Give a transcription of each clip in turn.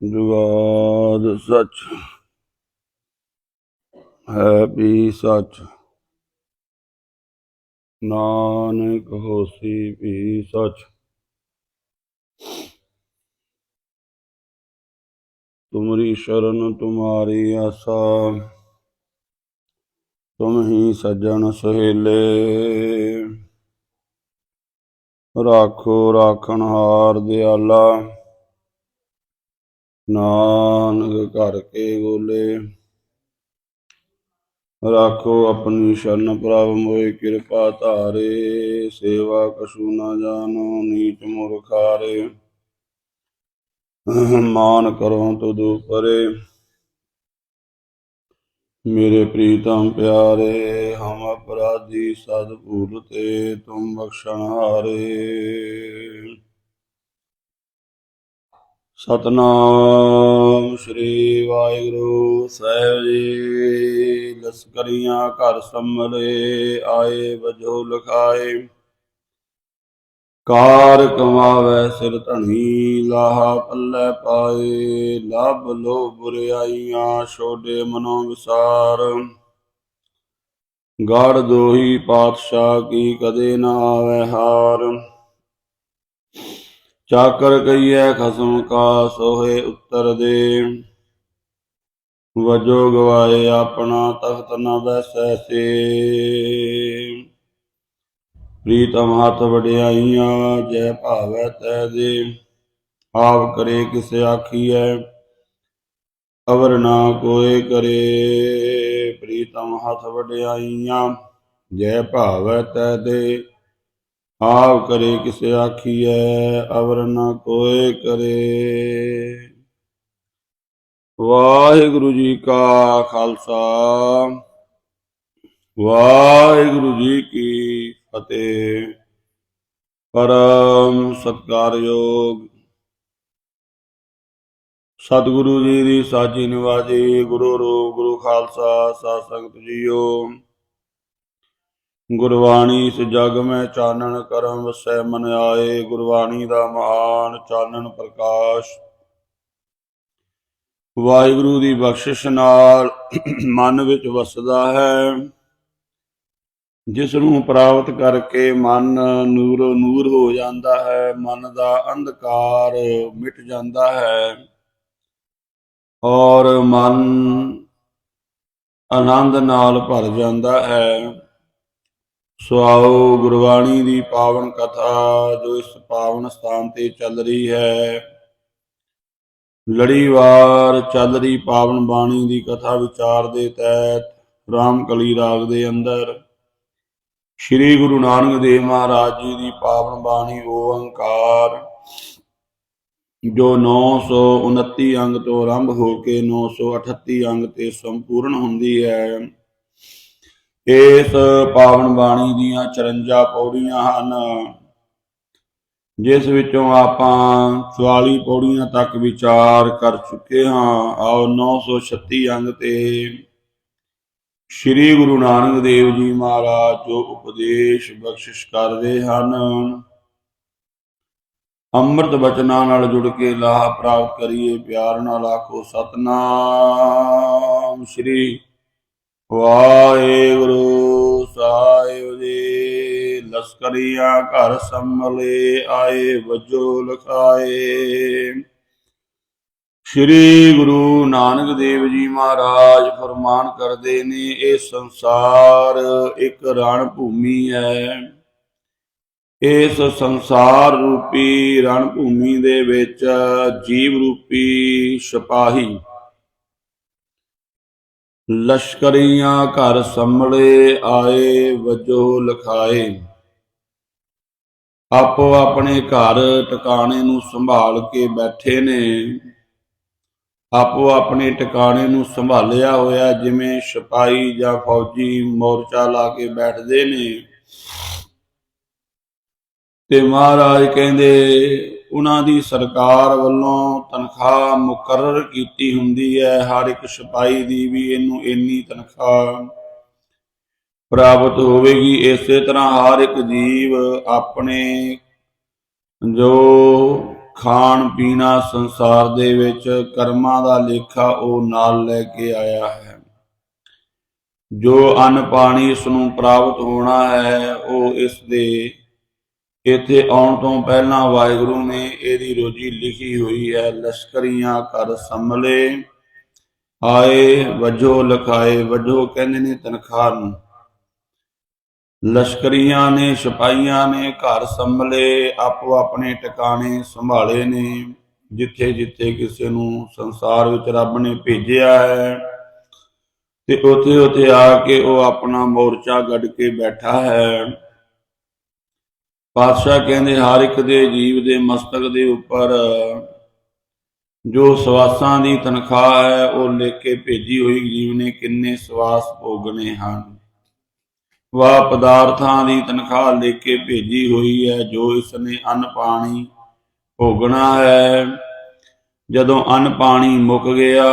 ਜੁਗਾਦ ਸਚ ਹੈ ਵੀ ਸਚ ਨਾਨਕ ਹੋਸੀ ਵੀ ਸਚ ਤੁਮਰੀ ਸ਼ਰਨ ਤੁਮਾਰੀ ਆਸਾ ਤੁਮ ਹੀ ਸੱਜਣ ਸਹੇਲੇ ਰਾਖੋ ਰਾਖਣ ਹਾਰ ਦਿਆਲਾ ਨਾਨਕ ਘਰ ਕੇ ਗੋਲੇ ਰਾਖੋ ਆਪਣੀ ਸ਼ਰਨ ਪ੍ਰਭ ਮੋਏ ਕਿਰਪਾ ਧਾਰੇ। ਸੇਵਾ ਕਛੂ ਨਾ ਜਾਣੋ, ਨੀਚ ਮੁਰਖਾਰੇ ਮਾਨ ਕਰੋ ਤੁਦੂ ਪਰੇ ਮੇਰੇ ਪ੍ਰੀਤਮ ਪਿਆਰੇ, ਹਮ ਅਪਰਾਧੀ ਸਦ ਭੂਲ ਤੇ ਤੁਮ ਬਖਸ਼ਣ ਹਾਰੇ। ਸਤਨਾਮ ਸ੍ਰੀ ਵਾਹਿਗੁਰੂ ਸਾਹਿਬ ਜੀ। ਲਸਕਰੀਆਂ ਘਰ ਸੰਭਲੇ ਆਏ, ਵਜੋ ਲਖਾਏ। ਕਾਰ ਕਮਾਵੇ, ਸਿਰ ਧਣੀ ਲਾਹਾ ਪੱਲੇ ਪਾਏ। ਲਭ ਲੋ ਬੁਰਿਆਈਆਂ, ਛੋਡੇ ਮਨੋ ਵਿਸਾਰ। ਗੜ ਦੋਹੀ ਪਾਤਸ਼ਾਹ ਕੀ ਕਦੇ ਨਾ ਆਵੇ ਹਾਰ। ਚਾਕਰ ਕਈਐ ਖਸਮ ਕਾ ਸੋਹੇ ਉੱਤਰ ਦੇ। ਵਜੋ ਗਵਾਏ ਆਪਣਾ ਤਖਤ ਨ ਬੈਸੈ ਸੇ। ਪ੍ਰੀਤਮ ਹੱਥ ਵਡਿਆਈਆਂ, ਜੈ ਭਾਵੈ ਤੈ ਦੇ। ਆਪ ਕਰੇ ਕਿਸ ਆਖੀਐ, ਅਵਰ ਨਾ ਕੋਏ ਕਰੇ। ਪ੍ਰੀਤਮ ਹੱਥ ਵਡਿਆਈਆਂ, ਜੈ ਭਾਵੈ ਤੈ ਦੇ। ਆਪ ਕਰੇ ਕਿਸੇ ਆਖੀਐ, ਅਵਰ ਨਾ ਕੋਏ ਕਰੇ। ਵਾਹਿਗੁਰੂ ਜੀ ਕਾ ਖਾਲਸਾ, ਵਾਹਿਗੁਰੂ ਜੀ ਕੀ ਫਤਿਹ। ਪਰਮ ਸਤਕਾਰਯੋਗ। ਸਤਿਗੁਰੂ ਜੀ ਦੀ ਸਾਚੀ ਨਿਵਾਜੀ, ਗੁਰੂ ਰੂਪ, ਗੁਰੂ ਖਾਲਸਾ ਸਤ ਸੰਗਤ ਜੀਓ। ਗੁਰਬਾਣੀ ਇਸ ਜਗ ਮੈਂ ਚਾਨਣ ਕਰਮ ਵਸੈ ਮਨ ਆਏ, ਗੁਰਬਾਣੀ ਦਾ ਮਹਾਨ ਚਾਨਣ ਪ੍ਰਕਾਸ਼। ਵਾਹਿਗੁਰੂ ਦੀ ਬਖਸ਼ਿਸ਼ ਨਾਲ ਮਨ ਵਿੱਚ ਵਸਦਾ ਹੈ। ਜਿਸ ਨੂੰ ਪ੍ਰਾਪਤ ਕਰਕੇ ਮਨ ਨੂਰੋ ਨੂਰ ਹੋ ਜਾਂਦਾ ਹੈ, ਮਨ ਦਾ ਅੰਧਕਾਰ ਮਿਟ ਜਾਂਦਾ ਹੈ। ਔਰ ਮਨ ਆਨੰਦ ਨਾਲ ਭਰ ਜਾਂਦਾ ਹੈ। ਸੋ ਆਓ ਗੁਰਬਾਣੀ ਦੀ ਪਾਵਨ ਕਥਾ, ਜੋ ਇਸ ਪਾਵਨ ਸਥਾਨ ਤੇ ਚੱਲ ਰਹੀ ਹੈ। ਲੜੀਵਾਰ ਚੱਲ ਰਹੀ ਪਾਵਨ ਬਾਣੀ ਦੀ ਕਥਾ ਵਿਚਾਰ ਦੇ ਤਹਿਤ ਰਾਮ ਕਲੀ ਰਾਗ ਦੇ ਅੰਦਰ ਸ੍ਰੀ ਗੁਰੂ ਨਾਨਕ ਦੇਵ ਮਹਾਰਾਜ ਜੀ ਦੀ ਪਾਵਨ ਬਾਣੀ ਓੰਕਾਰ, ਜੋ 929 ਅੰਗ ਤੋਂ ਆਰੰਭ ਹੋ ਕੇ 938 ਅੰਗ ਤੇ ਸੰਪੂਰਨ ਹੁੰਦੀ ਹੈ। ਇਸ ਪਾਵਨ ਬਾਣੀ ਦੀਆਂ 54 ਪੌੜੀਆਂ ਹਨ। ਜਿਸ ਵਿੱਚੋਂ ਆਪਾਂ 44 ਪੌੜੀਆਂ ਤੱਕ ਵਿਚਾਰ ਕਰ ਚੁੱਕੇ ਹਾਂ। ਆਓ 936 ਅੰਗ ਤੇ ਸ੍ਰੀ ਗੁਰੂ ਨਾਨਕ ਦੇਵ ਜੀ ਮਹਾਰਾਜ ਜੋ ਉਪਦੇਸ਼ ਬਖਸ਼ਿਸ਼ ਕਰਦੇ ਹਨ। ਅੰਮ੍ਰਿਤ ਬਚਨਾਂ ਨਾਲ ਜੁੜ ਕੇ ਲਾਭ ਪ੍ਰਾਪਤ ਕਰੀਏ। ਪਿਆਰ ਨਾਲ ਆਖੋ ਸਤਨਾਮ। ਸ੍ਰੀ ਵਾਹਿਗੁਰੂ ਸਾਹਿਬ ਜੀ, ਲਸਕਰੀਆਂ ਘਰ ਸੰਭਲੇ ਆਏ, ਵਜੋ ਲਖਾਏ। ਸ੍ਰੀ ਗੁਰੂ ਨਾਨਕ ਦੇਵ ਜੀ ਮਹਾਰਾਜ ਫਰਮਾਨ ਕਰਦੇ ਨੇ, ਇਹ ਸੰਸਾਰ ਇੱਕ ਰਣ ਭੂਮੀ ਹੈ। ਇਸ ਸੰਸਾਰ ਰੂਪੀ ਰਣ ਭੂਮੀ ਦੇ ਵਿੱਚ ਜੀਵ ਰੂਪੀ ਸਿਪਾਹੀ ਲਸ਼ਕਰੀਆਂ ਘਰ ਸੰਭਲੇ ਆਏ ਵਜੋ ਲਖਾਏ। ਆਪੋ ਆਪਣੇ ਘਰ ਟਿਕਾਣੇ ਨੂੰ ਸੰਭਾਲ ਕੇ ਬੈਠੇ ਨੇ। ਆਪੋ ਆਪਣੇ ਟਿਕਾਣੇ ਨੂੰ ਸੰਭਾਲਿਆ ਹੋਇਆ ਜਿਵੇਂ ਸਿਪਾਹੀ ਜਾਂ ਫੌਜੀ ਮੋਰਚਾ ਲਾ ਕੇ ਬੈਠਦੇ ਨੇ। ਤੇ ਮਹਾਰਾਜ ਕਹਿੰਦੇ ਉਹਨਾਂ ਦੀ ਸਰਕਾਰ ਵੱਲੋਂ ਤਨਖਾਹ ਮੁਕਰਰ ਕੀਤੀ ਹੁੰਦੀ ਹੈ। ਹਰ ਇੱਕ ਸਿਪਾਹੀ ਦੀ ਵੀ ਇਹਨੂੰ ਇੰਨੀ ਤਨਖਾਹ ਪ੍ਰਾਪਤ ਹੋਵੇਗੀ। ਇਸੇ ਤਰ੍ਹਾਂ ਹਰ ਇੱਕ ਜੀਵ ਆਪਣੇ ਜੋ ਖਾਣ ਪੀਣਾ ਸੰਸਾਰ ਦੇ ਵਿੱਚ ਕਰਮਾਂ ਦਾ ਲੇਖਾ ਉਹ ਨਾਲ ਲੈ ਕੇ ਆਇਆ ਹੈ। ਜੋ ਅੰਨ ਪਾਣੀ ਇਸ ਨੂੰ ਪ੍ਰਾਪਤ ਹੋਣਾ ਹੈ, ਉਹ ਇਸ ਦੇ ਇੱਥੇ ਆਉਣ ਤੋਂ ਪਹਿਲਾਂ ਵਾਹਿਗੁਰੂ ਨੇ ਇਹਦੀ ਰੋਜੀ ਲਿਖੀ ਹੋਈ ਹੈ, ਲਸ਼ਕਰੀਆਂ ਕਰ ਸੰਭਲੇ, ਆਏ ਵਜੋ ਲਖਾਏ ਵਜੋ ਕਹਿੰਦੇ ਨੇ ਤਨਖਾਹ ਨੂੰ। ਲਸ਼ਕਰੀਆਂ ਨੇ, ਸਿਪਾਹੀਆਂ ਨੇ ਘਰ ਸੰਭਲੇ, ਆਪੋ ਆਪਣੇ ਟਿਕਾਣੇ ਸੰਭਾਲੇ ਨੇ, ਜਿੱਥੇ ਜਿੱਥੇ ਕਿਸੇ ਨੂੰ ਸੰਸਾਰ ਵਿੱਚ ਰੱਬ ਨੇ ਭੇਜਿਆ ਹੈ। ਤੇ ਉੱਥੇ ਉੱਥੇ ਆ ਕੇ ਉਹ ਆਪਣਾ ਮੋਰਚਾ ਗੱਡ ਕੇ ਬੈਠਾ ਹੈ। ਪਾਤਸ਼ਾਹ ਕਹਿੰਦੇ, ਹਰ ਇੱਕ ਦੇ ਜੀਵ ਦੇ ਮਸਤਕ ਦੇ ਉੱਪਰ ਜੋ ਸਵਾਸਾਂ ਦੀ ਤਨਖਾਹ ਹੈ, ਉਹ ਲਿਖ ਕੇ ਭੇਜੀ ਹੋਈ ਜੀਵ ਨੇ ਕਿੰਨੇ ਸਵਾਸ ਭੋਗਣੇ ਹਨ। ਵਾ ਪਦਾਰਥਾਂ ਦੀ ਤਨਖਾਹ ਲਿਖ ਕੇ ਭੇਜੀ ਹੋਈ ਹੈ, ਜੋ ਇਸ ਨੇ ਅੰਨ ਪਾਣੀ ਭੋਗਣਾ ਹੈ। ਜਦੋਂ ਅੰਨ ਪਾਣੀ ਮੁੱਕ ਗਿਆ,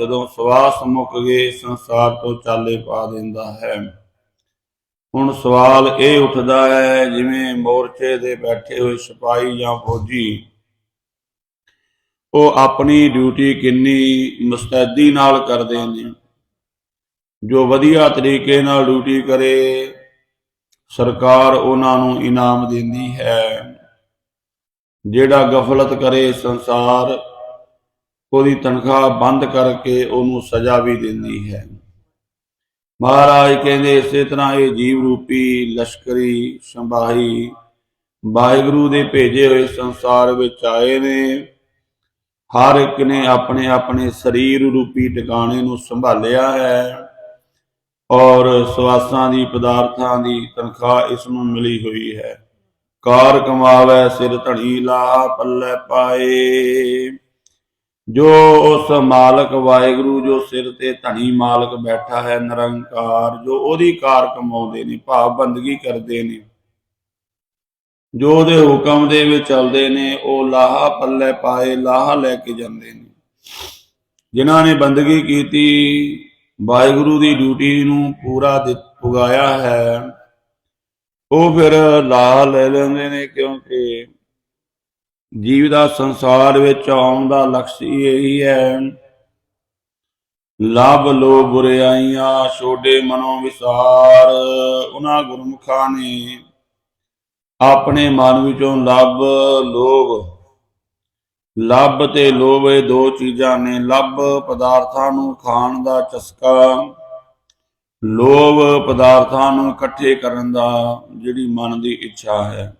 ਜਦੋਂ ਸਵਾਸ ਮੁੱਕ ਗਏ, ਸੰਸਾਰ ਤੋਂ ਚਾਲੇ ਪਾ ਦਿੰਦਾ ਹੈ। ਹੁਣ ਸਵਾਲ ਇਹ ਉੱਠਦਾ ਹੈ, ਜਿਵੇਂ ਮੋਰਚੇ ਦੇ ਬੈਠੇ ਹੋਏ ਸਿਪਾਹੀ ਜਾਂ ਫੌਜੀ, ਉਹ ਆਪਣੀ ਡਿਊਟੀ ਕਿੰਨੀ ਮੁਸਤੈਦੀ ਨਾਲ ਕਰਦੇ ਨੇ ਜੋ ਵਧੀਆ ਤਰੀਕੇ ਨਾਲ ਡਿਊਟੀ ਕਰੇ, ਸਰਕਾਰ ਉਹਨਾਂ ਨੂੰ ਇਨਾਮ ਦਿੰਦੀ ਹੈ। ਜਿਹੜਾ ਗਫਲਤ ਕਰੇ ਸੰਸਾਰ, ਉਹਦੀ ਤਨਖਾਹ ਬੰਦ ਕਰਕੇ ਉਹਨੂੰ ਸਜ਼ਾ ਵੀ ਦਿੰਦੀ ਹੈ। ਮਹਾਰਾਜ ਕਹਿੰਦੇ ਇਸੇ ਤਰ੍ਹਾਂ ਇਹ ਜੀਵ ਰੂਪੀ ਲਸ਼ਕਰੀ ਸੰਭਾਹੀ ਵਾਹਿਗੁਰੂ ਦੇ ਭੇਜੇ ਹੋਏ ਸੰਸਾਰ ਵਿੱਚ ਆਏ ਨੇ। ਹਰ ਇੱਕ ਨੇ ਆਪਣੇ ਆਪਣੇ ਸਰੀਰ ਰੂਪੀ ਟਿਕਾਣੇ ਨੂੰ ਸੰਭਾਲਿਆ ਹੈ ਔਰ ਸਵਾਸਾਂ ਦੀ, ਪਦਾਰਥਾਂ ਦੀ ਤਨਖਾਹ ਇਸ ਨੂੰ ਮਿਲੀ ਹੋਈ ਹੈ। ਕਾਰ ਕਮਾਵੇ, ਸਿਰ ਧਣੀ ਲਾ ਪੱਲੇ ਪਾਏ। ਜੋ ਉਸ ਮਾਲਕ ਵਾਹਿਗੁਰੂ, ਜੋ ਸਿਰ ਤੇ ਧਣੀ ਮਾਲਕ ਬੈਠਾ ਹੈ, ਨਿਰੰਕਾਰ, ਜੋ ਉਹਦੀ ਕਾਰ ਕਮਾਉਂਦੇ ਨੇ, ਭਾਵ ਬੰਦਗੀ ਕਰਦੇ ਨੇ, ਜੋ ਉਹਦੇ ਹੁਕਮ ਦੇ ਵਿੱਚ ਚੱਲਦੇ ਨੇ, ਉਹ ਲਾਹਾ ਪੱਲੇ ਪਾਏ, ਲਾਹਾ ਲੈ ਕੇ ਜਾਂਦੇ ਨੇ। ਜਿਨ੍ਹਾਂ ਨੇ ਬੰਦਗੀ ਕੀਤੀ, ਵਾਹਿਗੁਰੂ ਦੀ ਡਿਊਟੀ ਨੂੰ ਪੂਰਾ ਦਿੱਤ- ਪੁਗਾਇਆ ਹੈ, ਉਹ ਫਿਰ ਲਾਹਾ ਲੈ ਲੈਂਦੇ ਨੇ ਕਿਉਂਕਿ ਜੀਵ ਦਾ ਸੰਸਾਰ ਵਿੱਚ ਆਉਣ ਦਾ ਲਕਸ਼ ਇਹੀ ਹੈ। ਲਾਭ ਲੋ ਬੁਰਿਆਈਆਂ, ਛੋਡੇ ਮਨੋਂ ਵਿਸਾਰ। ਉਹਨਾਂ ਗੁਰਮੁਖਾਂ ਨੇ ਆਪਣੇ ਮਨ ਵਿੱਚੋਂ ਲੱਭ, ਲੋਭ, ਲੱਭ ਤੇ ਲੋਭ ਇਹ ਦੋ ਚੀਜ਼ਾਂ ਨੇ। ਲੱਭ ਪਦਾਰਥਾਂ ਨੂੰ ਖਾਣ ਦਾ ਚਸਕਾ, ਲੋਭ ਪਦਾਰਥਾਂ ਨੂੰ ਇਕੱਠੇ ਕਰਨ ਦਾ, ਜਿਹੜੀ ਮਨ ਦੀ ਇੱਛਾ ਹੈ।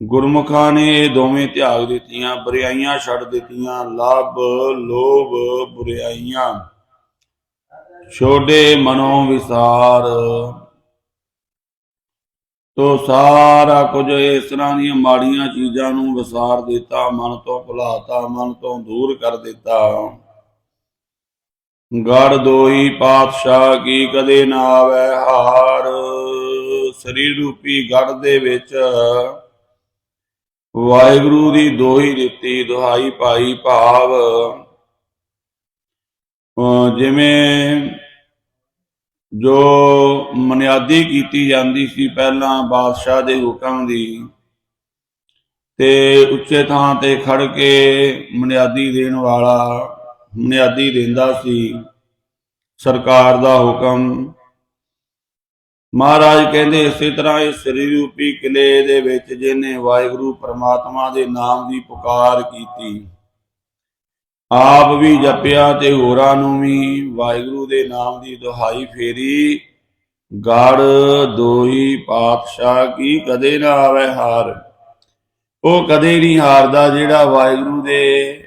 ਗੁਰਮੁਖਾਂ ਨੇ ਇਹ ਦੋਵੇਂ ਤਿਆਗ ਦਿੱਤੀਆਂ, ਬੁਰਾਈਆਂ ਛੱਡ ਦਿੱਤੀਆਂ, ਲੱਭ, ਲੋਭ, ਬੁਰਾਈਆਂ। ਛੋਡੇ ਮਨੋਂ ਵਿਸਾਰ। ਤੋ ਸਾਰਾ ਕੁਝ ਇਸ ਤਰ੍ਹਾਂ ਦੀਆਂ ਮਾੜੀਆਂ ਚੀਜ਼ਾਂ ਨੂੰ ਵਿਸਾਰ ਦਿੱਤਾ, ਮਨ ਤੋਂ ਭੁਲਾਤਾ, ਮਨ ਤੋਂ ਦੂਰ ਕਰ ਦਿੱਤਾ। ਗੜ ਦੋਈ ਪਾਤਸ਼ਾਹ ਕੀ ਕਦੇ ਨਾ ਆਵੇ ਹਾਰ। ਸਰੀਰ ਰੂਪੀ ਗੜ ਦੇ ਵਿੱਚ ਵਾਹਿਗੁਰੂ ਦੀ ਦੋਹੀ ਦਿੱਤੀ, ਦੁਹਾਈ ਪਾਈ ਭਾਵ। ਜਿਵੇਂ ਜੋ ਮਨਿਆਦੀ ਕੀਤੀ ਜਾਂਦੀ ਸੀ ਪਹਿਲਾਂ ਬਾਦਸ਼ਾਹ ਦੇ ਹੁਕਮ ਦੀ, ਤੇ ਉੱਚੇ ਥਾਂ ਤੇ ਖੜ ਕੇ ਮਨਿਆਦੀ ਦੇਣ ਵਾਲਾ, ਮਨਿਆਦੀ ਦਿੰਦਾ ਸੀ, ਸਰਕਾਰ ਦਾ ਹੁਕਮ। ਮਹਾਰਾਜ ਕਹਿੰਦੇ ਇਸੇ ਤਰ੍ਹਾਂ ਇਹ ਸਰੀਰ ਰੂਪੀ ਕਿਲੇ ਦੇ ਵਿੱਚ ਜਿਹਨੇ ਵਾਹਿਗੁਰੂ ਪ੍ਰਮਾਤਮਾ ਦੇ ਨਾਮ ਦੀ ਪੁਕਾਰ ਕੀਤੀ, ਆਪ ਵੀ ਜਪਿਆ ਤੇ ਹੋਰਾਂ ਨੂੰ ਵੀ ਵਾਹਿਗੁਰੂ ਦੇ ਨਾਮ ਦੀ ਦੁਹਾਈ ਫੇਰੀ, ਗੜ ਦੋਹੀ ਪਾਤਸ਼ਾਹ ਕੀ ਕਦੇ ਨਾ ਆਵੇ ਹਾਰ। ਉਹ ਕਦੇ ਨਹੀਂ ਹਾਰਦਾ ਜਿਹੜਾ ਵਾਹਿਗੁਰੂ ਦੇ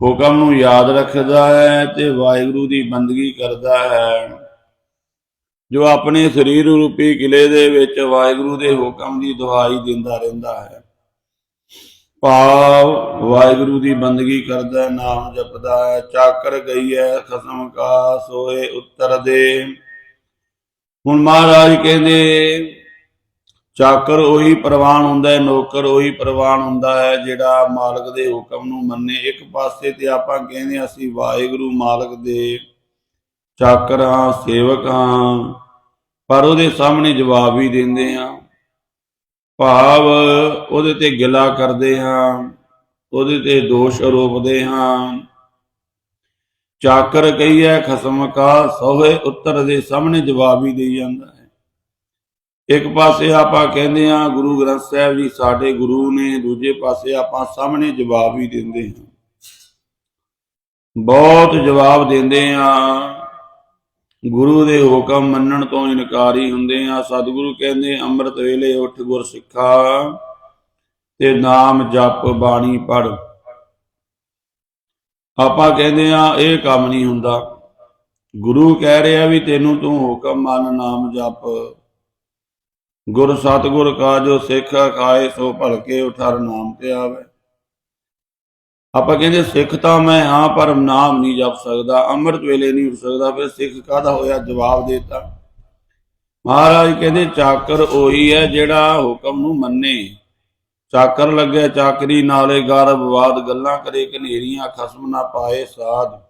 ਹੁਕਮ ਨੂੰ ਯਾਦ ਰੱਖਦਾ ਹੈ ਤੇ ਵਾਹਿਗੁਰੂ ਦੀ ਬੰਦਗੀ ਕਰਦਾ ਹੈ। ਜੋ ਆਪਣੇ ਸਰੀਰ ਰੂਪੀ ਕਿਲੇ ਦੇ ਵਿੱਚ ਵਾਹਿਗੁਰੂ ਦੇ ਹੁਕਮ ਦੀ ਦੁਹਾਈ ਦਿੰਦਾ ਰਹਿੰਦਾ ਹੈ। ਭਾਵ ਵਾਹਿਗੁਰੂ ਦੀ ਬੰਦਗੀ ਕਰਦਾ, ਨਾਮ ਜਪਦਾ ਹੈ, ਚਾਕਰ ਗਈ ਹੈ ਖਸਮ ਕਾ ਸੋਏ ਉੱਤਰ ਦੇ। ਹੁਣ ਮਹਾਰਾਜ ਕਹਿੰਦੇ, ਚਾਕਰ ਉਹੀ ਪ੍ਰਵਾਨ ਹੁੰਦਾ ਹੈ, ਨੌਕਰ ਉਹੀ ਪ੍ਰਵਾਨ ਹੁੰਦਾ ਹੈ, ਜਿਹੜਾ ਮਾਲਕ ਦੇ ਹੁਕਮ ਨੂੰ ਮੰਨੇ। ਇੱਕ ਪਾਸੇ ਤੇ ਆਪਾਂ ਕਹਿੰਦੇ ਹਾਂ, ਅਸੀਂ ਵਾਹਿਗੁਰੂ ਮਾਲਕ ਦੇ ਚਾਕਰ ਹਾਂ ਸੇਵਕ ਹਾਂ ਪਰ ਉਹਦੇ ਸਾਹਮਣੇ ਜਵਾਬ ਵੀ ਦਿੰਦੇ ਹਾਂ। ਭਾਵ ਉਹਦੇ ਤੇ ਗਿਲਾ ਕਰਦੇ ਹਾਂ, ਉਹਦੇ ਤੇ ਦੋਸ਼ ਆਰੋਪਦੇ ਹਾਂ। ਚਾਕਰ ਕਹੀਏ ਖਸਮ ਕਾ ਸੋਹੇ, ਉੱਤਰ ਦੇ ਸਾਹਮਣੇ ਜਵਾਬ ਹੀ ਦੇਈ ਜਾਂਦਾ ਹੈ। ਇੱਕ ਪਾਸੇ ਆਪਾਂ ਕਹਿੰਦੇ ਹਾਂ, ਗੁਰੂ ਗ੍ਰੰਥ ਸਾਹਿਬ ਜੀ ਸਾਡੇ ਗੁਰੂ ਨੇ, ਦੂਜੇ ਪਾਸੇ ਆਪਾਂ ਸਾਹਮਣੇ ਜਵਾਬ ਹੀ ਦਿੰਦੇ ਹਾਂ। ਬਹੁਤ ਜਵਾਬ ਦਿੰਦੇ ਹਾਂ। ਗੁਰੂ ਦੇ ਹੁਕਮ ਮੰਨਣ ਤੋਂ ਇਨਕਾਰੀ ਹੁੰਦੇ ਆ। ਸਤਿਗੁਰੂ ਕਹਿੰਦੇ, ਅੰਮ੍ਰਿਤ ਵੇਲੇ ਉੱਠ ਗੁਰ ਸਿੱਖਾ ਤੇ ਨਾਮ ਜਪ ਬਾਣੀ ਪੜ ਆਪਾਂ ਕਹਿੰਦੇ ਆ, ਇਹ ਕੰਮ ਨਹੀਂ ਹੁੰਦਾ। ਗੁਰੂ ਕਹਿ ਰਿਹਾ ਵੀ ਤੈਨੂੰ ਤੂੰ ਹੁਕਮ ਮੰਨ, ਨਾਮ ਜਪ। ਗੁਰ ਸਤਿਗੁਰ ਕਾ ਜੋ ਸਿੱਖ ਖਾਏ, ਸੋ ਭਲਕੇ ਉਠਰ ਨਾਮ ਤੇ ਆਵੇ। ਆਪਾਂ ਕਹਿੰਦੇ ਸਿੱਖ ਤਾਂ ਮੈਂ ਹਾਂ, ਪਰ ਨਾਮ ਨਹੀਂ ਜਪ ਸਕਦਾ, ਅੰਮ੍ਰਿਤ ਵੇਲੇ ਨਹੀਂ ਉੱਠ ਸਕਦਾ। ਫਿਰ ਸਿੱਖ ਕਾਹਦਾ ਹੋਇਆ? ਜਵਾਬ ਦੇਤਾ। ਮਹਾਰਾਜ ਕਹਿੰਦੇ, ਚਾਕਰ ਉਹੀ ਹੈ ਜਿਹੜਾ ਹੁਕਮ ਨੂੰ ਮੰਨੇ। ਚਾਕਰ ਲੱਗਿਆ ਚਾਕਰੀ, ਨਾਲੇ ਗਰ ਵਿਵਾਦ ਗੱਲਾਂ ਕਰੇ ਕਨੇਰੀਆਂ ਖਸਮ ਨਾ ਪਾਏ ਸਾਧ।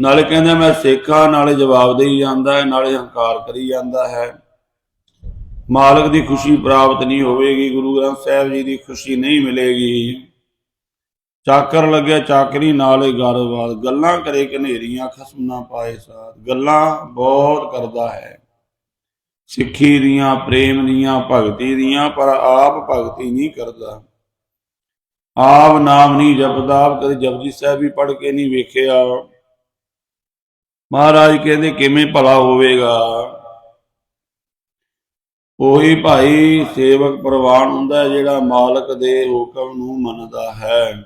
ਨਾਲੇ ਕਹਿੰਦਾ, ਮੈਂ ਸਿੱਖਾਂ, ਨਾਲੇ ਜਵਾਬ ਦੇਈ ਜਾਂਦਾ ਹੈ, ਨਾਲੇ ਹੰਕਾਰ ਕਰੀ ਜਾਂਦਾ ਹੈ। ਮਾਲਕ ਦੀ ਖੁਸ਼ੀ ਪ੍ਰਾਪਤ ਨਹੀਂ ਹੋਵੇਗੀ, ਗੁਰੂ ਗ੍ਰੰਥ ਸਾਹਿਬ ਜੀ ਦੀ ਖੁਸ਼ੀ ਨਹੀਂ ਮਿਲੇਗੀ। ਚਾਕਰ ਲੱਗਿਆ ਚਾਕਰੀ ਨਾਲੇ ਗਰਵਾਲ ਗੱਲਾਂ ਕਰੇ ਕਨੇਰੀਆਂ ਖਸਮ ਨਾ ਪਾਏ ਸਾਥ। ਗੱਲਾਂ ਬਹੁਤ ਕਰਦਾ ਹੈ। ਸਿੱਖੀ ਦੀਆਂ, ਪ੍ਰੇਮ ਦੀਆਂ, ਭਗਤੀ ਦੀਆਂ, ਪਰ ਆਪ ਭਗਤੀ ਨਹੀਂ ਕਰਦਾ। ਆਪ ਨਾਮ ਨਹੀਂ ਜਪਦਾ। ਆਪ ਕਦੇ ਜਪਜੀ ਸਾਹਿਬ ਵੀ ਪੜ੍ਹ ਕੇ ਨਹੀਂ ਵੇਖਿਆ। ਮਹਾਰਾਜ ਕਹਿੰਦੇ, ਕਿਵੇਂ ਭਲਾ ਹੋਵੇਗਾ? ਉਹੀ ਭਾਈ ਸੇਵਕ ਪ੍ਰਵਾਨ ਹੁੰਦਾ ਜਿਹੜਾ ਮਾਲਕ ਦੇ ਹੁਕਮ ਨੂੰ ਮੰਨਦਾ ਹੈ।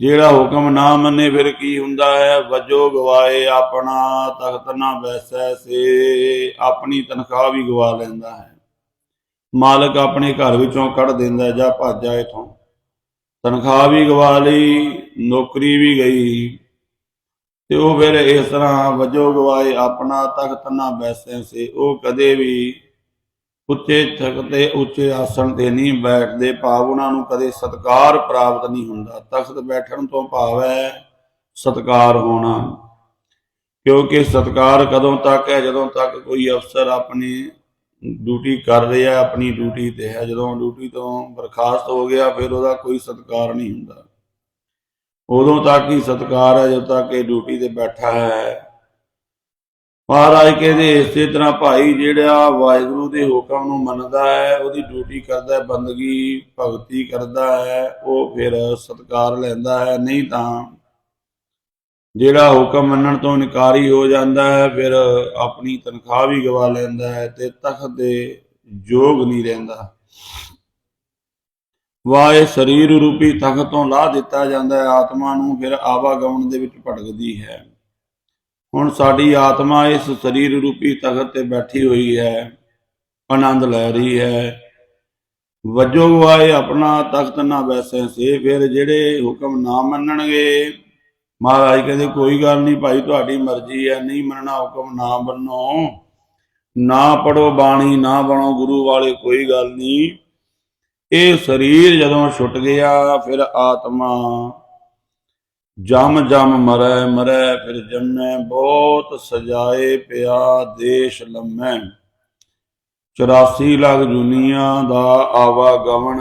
ਜਿਹੜਾ ਹੁਕਮ ਨਾ ਮੰਨੇ ਫਿਰ ਕੀ ਹੁੰਦਾ ਹੈ? ਵਜੋ ਗਵਾਏ ਆਪਣਾ, ਤਖਤ ਨਾ ਬੈਸੈ ਸੇ, ਆਪਣੀ ਤਨਖਾਹ ਵੀ ਗਵਾ ਲੈਂਦਾ ਹੈ। ਮਾਲਕ ਆਪਣੇ ਘਰ ਵਿੱਚੋਂ ਕੱਢ ਦਿੰਦਾ ਜਾਂ ਜਾ ਭੱਜ ਜਾ ਇਥੋਂ। ਤਨਖਾਹ ਵੀ ਗਵਾ ਲਈ, ਨੌਕਰੀ ਵੀ ਗਈ। ਤੇ ਉਹ ਫਿਰ ਇਸ ਤਰ੍ਹਾਂ ਵਜੋ ਗਵਾਏ ਆਪਣਾ, ਤਖਤ ਨਾ ਬੈਸੈ ਸੇ। ਉਹ ਕਦੇ ਵੀ ਉੱਚੇ ਤਖਤ ਉੱਚੇ ਆਸਣ ਤੇ ਨਹੀਂ ਬੈਠਦੇ, ਭਾਵ ਉਹਨਾਂ ਨੂੰ ਕਦੇ ਸਤਕਾਰ ਪ੍ਰਾਪਤ ਨਹੀਂ ਹੁੰਦਾ। ਤਖਤ ਬੈਠਣ ਤੋਂ ਭਾਵ ਹੈ ਸਤਕਾਰ ਹੋਣਾ। ਕਿਉਂਕਿ ਸਤਕਾਰ ਕਦੋਂ ਤੱਕ ਹੈ? ਜਦੋਂ ਤੱਕ ਕੋਈ ਅਫਸਰ ਆਪਣੀ ਡਿਊਟੀ ਕਰ ਰਿਹਾ, ਆਪਣੀ ਡਿਊਟੀ ਤੇ ਹੈ। ਜਦੋਂ ਡਿਊਟੀ ਤੋਂ ਬਰਖਾਸਤ ਹੋ ਗਿਆ, ਫਿਰ ਉਹਦਾ ਕੋਈ ਸਤਕਾਰ ਨਹੀਂ ਹੁੰਦਾ। ਉਦੋਂ ਤੱਕ ਹੀ ਸਤਕਾਰ ਹੈ, ਜਦੋਂ ਤੱਕ ਇਹ ਡਿਊਟੀ ਤੇ ਬੈਠਾ ਹੈ। ਮਹਾਰਾਜ ਕਹਿੰਦੇ ਇਸੇ ਤਰ੍ਹਾਂ ਭਾਈ ਜਿਹੜਾ ਵਾਹਿਗੁਰੂ ਦੇ ਹੁਕਮ ਨੂੰ ਮੰਨਦਾ ਹੈ, ਉਹਦੀ ਡਿਊਟੀ ਕਰਦਾ ਹੈ, ਬੰਦਗੀ, ਭਗਤੀ ਕਰਦਾ ਹੈ, ਉਹ ਫਿਰ ਸਤਕਾਰ ਲੈਂਦਾ ਹੈ। ਨਹੀਂ ਤਾਂ ਜਿਹੜਾ ਹੁਕਮ ਮੰਨਣ ਤੋਂ ਇਨਕਾਰੀ ਹੋ ਜਾਂਦਾ ਹੈ, ਫਿਰ ਆਪਣੀ ਤਨਖਾਹ ਵੀ ਗਵਾ ਲੈਂਦਾ ਹੈ ਤੇ ਤਖਤ ਦੇ ਯੋਗ ਨਹੀਂ ਰਹਿੰਦਾ। ਵਾਏ ਸਰੀਰ ਰੂਪੀ ਤਖਤ ਤੋਂ ਲਾਹ ਦਿੱਤਾ ਜਾਂਦਾ ਹੈ, ਆਤਮਾ ਨੂੰ ਫਿਰ ਆਵਾਗਮਨ ਦੇ ਵਿੱਚ ਭਟਕਦੀ ਹੈ। ਹੁਣ ਸਾਡੀ ਆਤਮਾ ਇਸ ਸਰੀਰ ਰੂਪੀ ਤਖਤ ਤੇ ਬੈਠੀ ਹੋਈ ਹੈ, ਆਨੰਦ ਲੈ ਰਹੀ ਹੈ। ਵਜੋ ਗਵਾਏ ਆਪਣਾ ਤਖਤ ਨਾ ਵੈਸੇ ਸੇ, ਫਿਰ ਜਿਹੜੇ ਹੁਕਮ ਨਾ ਮੰਨਣਗੇ, ਮਹਾਰਾਜ ਕਹਿੰਦੇ, ਕੋਈ ਗੱਲ ਨਹੀਂ ਭਾਈ, ਤੁਹਾਡੀ ਮਰਜ਼ੀ ਹੈ, ਨਹੀਂ ਮੰਨਣਾ ਹੁਕਮ ਨਾ ਮੰਨੋ। ਨਾ ਪੜੋ ਬਾਣੀ, ਨਾ ਬਣੋ ਗੁਰੂ ਵਾਲੇ, ਕੋਈ ਗੱਲ ਨਹੀਂ। ਇਹ ਸਰੀਰ ਜਦੋਂ ਛੁੱਟ ਗਿਆ, ਫਿਰ ਆਤਮਾ ਜਮ ਜਮ ਮਰੈ ਮਰੈ ਫਿਰ ਜੰਮੈ, ਬਹੁਤ ਸਜਾਏ ਪਿਆ ਦੇਸ਼ ਲੰਮੈ। 84 ਲੱਖ ਦੁਨੀਆਂ ਦਾ ਆਵਾਗਮਨ,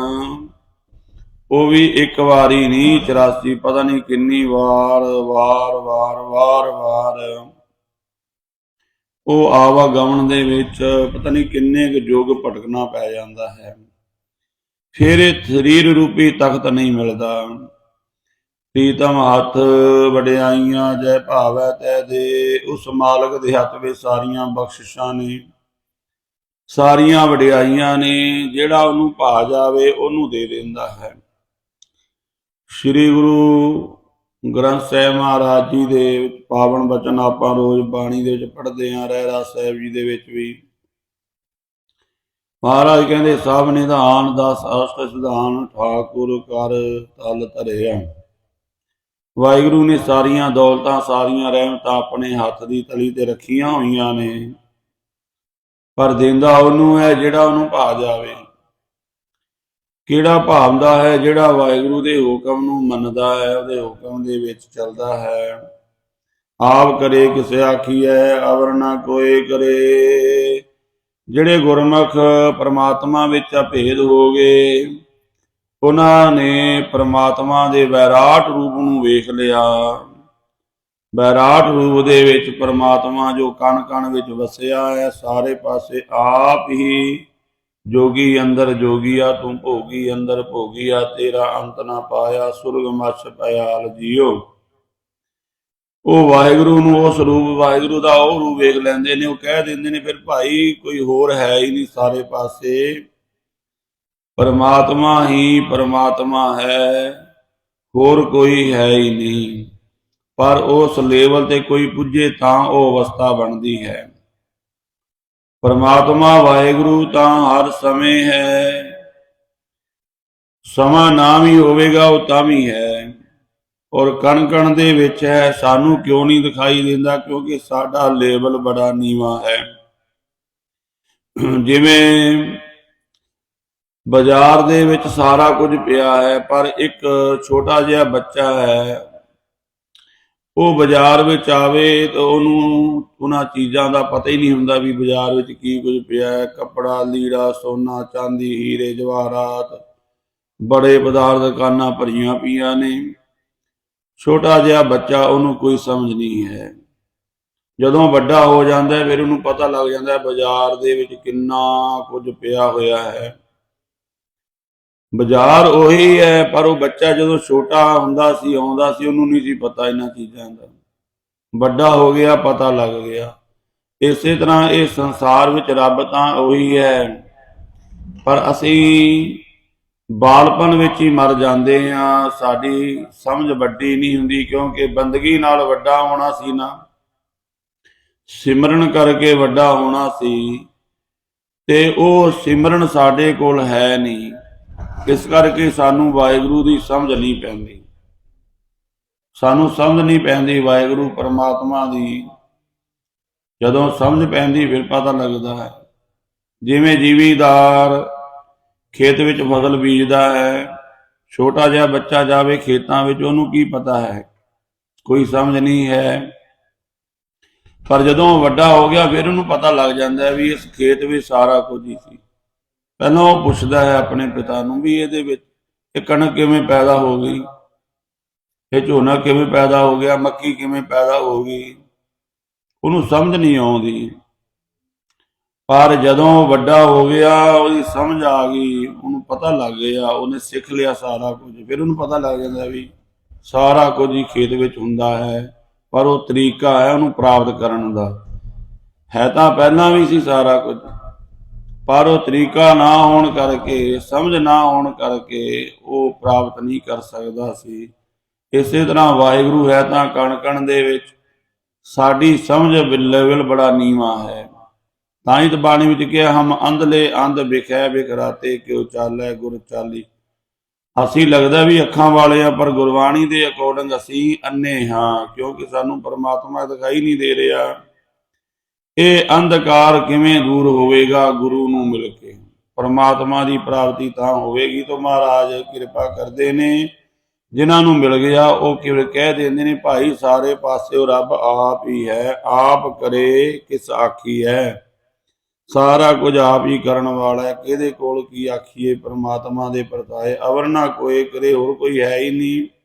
ਉਹ ਵੀ ਇੱਕ ਵਾਰੀ ਨਹੀਂ 84 ਪਤਾ ਨਹੀਂ ਕਿੰਨੀ ਵਾਰ ਵਾਰ ਵਾਰ ਵਾਰ ਵਾਰ। ਉਹ ਆਵਾਗਮਨ ਦੇ ਵਿੱਚ ਪਤਾ ਨਹੀਂ ਕਿੰਨੇ ਕੁ ਯੁੱਗ ਭਟਕਣਾ ਪੈ ਜਾਂਦਾ ਹੈ। ਫਿਰ ਇਹ ਸਰੀਰ ਰੂਪੀ ਤਖਤ ਨਹੀਂ ਮਿਲਦਾ। ਪ੍ਰੀਤਮ ਹੱਥ ਵਡਿਆਈਆਂ ਜੈ ਭਾਵੈ ਤੈ ਦੇ, ਉਸ ਮਾਲਕ ਦੇ ਹੱਥ ਵਿੱਚ ਸਾਰੀਆਂ ਬਖਸ਼ਿਸ਼ਾਂ ਨੇ। ਸਾਰੀਆਂ ਵਡਿਆਈਆਂ ਨੇ, ਜਿਹੜਾ ਉਹਨੂੰ ਭਾ ਜਾਵੇ, ਉਹਨੂੰ ਦੇ ਦਿੰਦਾ ਹੈ। ਸ੍ਰੀ ਗੁਰੂ ਗ੍ਰੰਥ ਸਾਹਿਬ ਮਹਾਰਾਜ ਜੀ ਦੇ ਪਾਵਨ ਬਚਨ ਆਪਾਂ ਰੋਜ਼ ਬਾਣੀ ਦੇ ਵਿੱਚ ਪੜ੍ਹਦੇ ਆਂ ਰਹਿਰਾਸ ਸਾਹਿਬ ਜੀ ਦੇ ਵਿੱਚ ਵੀ। ਮਹਾਰਾਜ ਕਹਿੰਦੇ, ਸਭ ਨਿਧਾਨ ਦਾ ਅਸ਼ਟ ਸਿਧਾਨ, ਠਾਕੁਰ ਕਰ ਤਲ ਧਰਿਆ। ਵਾਹਿਗੁਰੂ ਨੇ ਸਾਰੀਆਂ ਦੌਲਤਾਂ, ਸਾਰੀਆਂ ਰਹਿਮਤਾਂ ਆਪਣੇ ਹੱਥ ਦੀ ਤਲੀ ਤੇ ਰੱਖੀਆਂ ਹੋਈਆਂ ਨੇ। ਪਰ ਦਿੰਦਾ ਉਹਨੂੰ ਹੈ ਜਿਹੜਾ ਉਹਨੂੰ ਭਾ ਜਾਵੇ। ਕਿਹੜਾ ਭਾਵਦਾ ਹੈ ਜਿਹੜਾ ਵਾਹਿਗੁਰੂ ਦੇ ਹੁਕਮ ਨੂੰ ਮੰਨਦਾ ਹੈ, ਉਹਦੇ ਹੁਕਮ ਦੇ ਵਿੱਚ ਚੱਲਦਾ ਹੈ। ਆਪ ਕਰੇ ਕਿਸੇ ਆਖੀਐ, ਅਵਰ ਨਾ ਕੋਈ ਕਰੇ। ਜਿਹੜੇ ਗੁਰਮੁਖ ਪ੍ਰਮਾਤਮਾ ਵਿੱਚ ਅਭੇਦ ਹੋ ਗਏ ਉਹਨਾਂ ਨੇ ਪ੍ਰਮਾਤਮਾ ਦੇ ਵੈਰਾਟ ਰੂਪ ਨੂੰ ਵੇਖ ਲਿਆ। ਵੈਰਾਟ ਰੂਪ ਦੇ ਵਿੱਚ ਪ੍ਰਮਾਤਮਾ ਜੋ ਕਣ ਕਣ ਵਿੱਚ ਵਸਿਆ ਹੈ, ਸਾਰੇ ਪਾਸੇ ਆਪ ਹੀ ਜੋਗੀ ਅੰਦਰ ਜੋਗੀਆ ਤੂੰ ਭੋਗੀ ਅੰਦਰ ਭੋਗੀਆ ਤੇਰਾ ਅੰਤ ਨਾ ਪਾਇਆ, ਸੁਰਗ ਮਛ ਪਿਆਲ ਜੀਓ ਉਹ ਵਾਹਿਗੁਰੂ ਨੂੰ ਉਸ ਰੂਪ ਵਾਹਿਗੁਰੂ ਦਾ ਉਹ ਰੂਪ ਵੇਖ ਲੈਂਦੇ ਨੇ, ਉਹ ਕਹਿ ਦਿੰਦੇ ਨੇ, ਫਿਰ ਭਾਈ ਕੋਈ ਹੋਰ ਹੈ ਹੀ ਨਹੀਂ ਸਾਰੇ ਪਾਸੇ। ਪਰਮਾਤਮਾ ਹੀ ਪਰਮਾਤਮਾ ਹੈ, ਹੋਰ ਕੋਈ ਹੈ ਹੀ ਨਹੀਂ। ਪਰ ਉਸ ਲੈਵਲ ਤੇ ਕੋਈ ਪੁੱਜੇ ਤਾਂ ਉਹ ਅਵਸਥਾ ਬਣਦੀ ਹੈ। ਪਰਮਾਤਮਾ ਵਾਹਿਗੁਰੂ ਤਾਂ ਹਰ ਸਮੇਂ ਹੈ। ਸਮਾਂ ਨਾ ਵੀ ਹੋਵੇਗਾ, ਉਹ ਤਾਂ ਵੀ ਹੈ। ਔਰ ਕਣ ਕਣ ਦੇ ਵਿੱਚ ਹੈ, ਸਾਨੂੰ ਕਿਉਂ ਨਹੀਂ ਦਿਖਾਈ ਦਿੰਦਾ, ਕਿਉਂਕਿ ਸਾਡਾ ਲੈਵਲ ਬੜਾ ਨੀਵਾ ਹੈ। ਜਿਵੇਂ ਬਾਜ਼ਾਰ ਦੇ ਵਿੱਚ ਸਾਰਾ ਕੁਝ ਪਿਆ ਹੈ ਪਰ ਇੱਕ ਛੋਟਾ ਜਿਹਾ ਬੱਚਾ ਹੈ ਉਹ ਬਾਜ਼ਾਰ ਵਿੱਚ ਆਵੇ ਤਾਂ ਉਹਨੂੰ ਉਹਨਾਂ ਚੀਜ਼ਾਂ ਦਾ ਪਤਾ ਹੀ ਨਹੀਂ ਹੁੰਦਾ ਵੀ ਬਾਜ਼ਾਰ ਵਿੱਚ ਕੀ ਕੁਝ ਪਿਆ ਹੈ ਕੱਪੜਾ ਲੀੜਾ ਸੋਨਾ ਚਾਂਦੀ ਹੀਰੇ ਜਵਾਹਰਾਤ ਬੜੇ ਪਦਾਰਥ ਦੁਕਾਨਾਂ ਭਰੀਆਂ ਪਈਆਂ ਨੇ। ਛੋਟਾ ਜਿਹਾ ਬੱਚਾ ਉਹਨੂੰ ਕੋਈ ਸਮਝ ਨਹੀਂ ਹੈ। ਜਦੋਂ ਵੱਡਾ ਹੋ ਜਾਂਦਾ ਹੈ, ਫਿਰ ਉਹਨੂੰ ਪਤਾ ਲੱਗ ਜਾਂਦਾ ਹੈ ਬਾਜ਼ਾਰ ਦੇ ਵਿੱਚ ਕਿੰਨਾ ਕੁਝ ਪਿਆ ਹੋਇਆ ਹੈ। ਬਾਜ਼ਾਰ ਉਹੀ ਹੈ, ਪਰ ਉਹ ਬੱਚਾ ਜਦੋਂ ਛੋਟਾ ਹੁੰਦਾ ਸੀ, ਆਉਂਦਾ ਸੀ, ਉਹਨੂੰ ਨਹੀਂ ਸੀ ਪਤਾ ਇਹਨਾਂ ਚੀਜ਼ਾਂ ਦਾ। ਵੱਡਾ ਹੋ ਗਿਆ, ਪਤਾ ਲੱਗ ਗਿਆ। ਇਸੇ ਤਰ੍ਹਾਂ ਇਹ ਸੰਸਾਰ ਵਿੱਚ ਰੱਬ ਤਾਂ ਉਹੀ ਹੈ। ਪਰ ਅਸੀਂ ਬਾਲਪਨ ਵਿੱਚ ਹੀ ਮਰ ਜਾਂਦੇ ਆ ਸਾਡੀ ਸਮਝ ਵੱਡੀ ਨਹੀਂ ਹੁੰਦੀ, ਕਿਉਂਕਿ ਬੰਦਗੀ ਨਾਲ ਵੱਡਾ ਹੋਣਾ ਸੀ ਨਾ। ਸਿਮਰਨ ਕਰਕੇ ਵੱਡਾ ਹੋਣਾ ਸੀ। ਤੇ ਉਹ ਸਿਮਰਨ ਸਾਡੇ ਕੋਲ ਹੈ ਨਹੀਂ। ਇਸ ਕਰਕੇ ਸਾਨੂੰ ਵਾਹਿਗੁਰੂ ਦੀ ਸਮਝ ਨਹੀਂ ਪੈਂਦੀ। ਸਾਨੂੰ ਸਮਝ ਨਹੀਂ ਪੈਂਦੀ ਵਾਹਿਗੁਰੂ ਪਰਮਾਤਮਾ ਦੀ। ਜਦੋਂ ਸਮਝ ਪੈਂਦੀ ਫਿਰ ਪਤਾ ਲੱਗਦਾ ਹੈ। ਜਿਵੇਂ ਜੀਵੀਦਾਰ ਖੇਤ ਵਿੱਚ ਫਸਲ ਬੀਜਦਾ ਹੈ, ਛੋਟਾ ਜਿਹਾ ਬੱਚਾ ਜਾਵੇ ਖੇਤਾਂ ਵਿੱਚ, ਉਹਨੂੰ ਕੀ ਪਤਾ ਹੈ? ਕੋਈ ਸਮਝ ਨਹੀਂ ਹੈ। ਪਰ ਜਦੋਂ ਵੱਡਾ ਹੋ ਗਿਆ ਫਿਰ ਉਹਨੂੰ ਪਤਾ ਲੱਗ ਜਾਂਦਾ ਵੀ ਇਸ ਖੇਤ ਵਿੱਚ ਸਾਰਾ ਕੁਝ ਹੀ ਸੀ। ਪਹਿਲਾਂ ਉਹ ਪੁੱਛਦਾ ਹੈ ਆਪਣੇ ਪਿਤਾ ਨੂੰ ਵੀ ਇਹਦੇ ਵਿੱਚ ਇਹ ਕਣਕ ਕਿਵੇਂ ਪੈਦਾ ਹੋ ਗਈ? ਇਹ ਝੋਨਾ ਕਿਵੇਂ ਪੈਦਾ ਹੋ ਗਿਆ? ਮੱਕੀ ਕਿਵੇਂ ਪੈਦਾ ਹੋ ਗਈ? ਉਹਨੂੰ ਸਮਝ ਨਹੀਂ ਆਉਂਦੀ। ਪਰ ਜਦੋਂ ਉਹ ਵੱਡਾ ਹੋ ਗਿਆ, ਉਹਦੀ ਸਮਝ ਆ ਗਈ, ਉਹਨੂੰ ਪਤਾ ਲੱਗ ਗਿਆ, ਉਹਨੇ ਸਿੱਖ ਲਿਆ ਸਾਰਾ ਕੁਝ। ਫਿਰ ਉਹਨੂੰ ਪਤਾ ਲੱਗ ਜਾਂਦਾ ਵੀ ਸਾਰਾ ਕੁਝ ਹੀ ਖੇਤ ਵਿੱਚ ਹੁੰਦਾ ਹੈ, ਪਰ ਉਹ ਤਰੀਕਾ ਹੈ ਉਹਨੂੰ ਪ੍ਰਾਪਤ ਕਰਨ ਦਾ। ਹੈ ਤਾਂ ਪਹਿਲਾਂ ਵੀ ਸੀ ਸਾਰਾ ਕੁਝ। ਪਰ ਉਹ ਤਰੀਕਾ ਨਾ ਹੋਣ ਕਰਕੇ, ਸਮਝ ਨਾ ਹੋਣ ਕਰਕੇ ਉਹ ਪ੍ਰਾਪਤ ਨਹੀਂ ਕਰ ਸਕਦਾ ਸੀ। ਇਸੇ ਤਰ੍ਹਾਂ ਵਾਹਿਗੁਰੂ ਹੈ ਤਾਂ ਕਣ ਕਣ ਦੇ ਵਿੱਚ ਸਾਡੀ ਸਮਝ ਲੈਵਲ ਬੜਾ ਨੀਵਾ ਹੈ। ਤਾਂ ਹੀ ਤਾਂ ਬਾਣੀ ਵਿੱਚ ਕਿਹਾ, ਹਮ ਅੰਧਲੇ ਅੰਧ ਵਿਖੈ ਵਿਖਰਾਤੇ ਕਿਉ ਚਾਲੈ ਗੁਰ ਚਾਲੀ। ਅਸੀਂ ਲੱਗਦਾ ਵੀ ਅੱਖਾਂ ਵਾਲੇ ਆ, ਪਰ ਗੁਰਬਾਣੀ ਦੇ ਅਕੋਰਡਿੰਗ ਅਸੀਂ ਅੰਨੇ ਹਾਂ, ਕਿਉਂਕਿ ਸਾਨੂੰ ਪਰਮਾਤਮਾ ਦਿਖਾਈ ਨਹੀਂ ਦੇ ਰਿਹਾ। ਇਹ ਅੰਧਕਾਰ ਕਿਵੇਂ ਦੂਰ ਹੋਵੇਗਾ ਗੁਰੂ ਨੂੰ ਮਿਲ ਕੇ? ਪਰਮਾਤਮਾ ਦੀ ਪ੍ਰਾਪਤੀ ਤਾਂ ਹੋਵੇਗੀ ਤਾਂ ਮਹਾਰਾਜ ਕਿਰਪਾ ਕਰਦੇ ਨੇ। ਜਿਨ੍ਹਾਂ ਨੂੰ ਮਿਲ ਗਿਆ, ਉਹ ਕਿਵੇਂ ਕਹਿ ਦਿੰਦੇ ਨੇ, ਭਾਈ, ਸਾਰੇ ਪਾਸੇ ਰੱਬ ਆਪ ਹੀ ਹੈ। ਆਪ ਕਰੇ ਕਿਸ ਆਖੀ ਹੈ? ਸਾਰਾ ਕੁਝ ਆਪ ਹੀ ਕਰਨ ਵਾਲਾ ਹੈ। ਕਿਹਦੇ ਕੋਲ ਕੀ ਆਖੀਏ? ਪ੍ਰਮਾਤਮਾ ਦੇ ਪਰਤਾਏ। ਅਵਰ ਨਾ ਕੋਈ ਕਰੇ ਹੋਰ ਕੋਈ ਹੈ ਹੀ ਨਹੀਂ।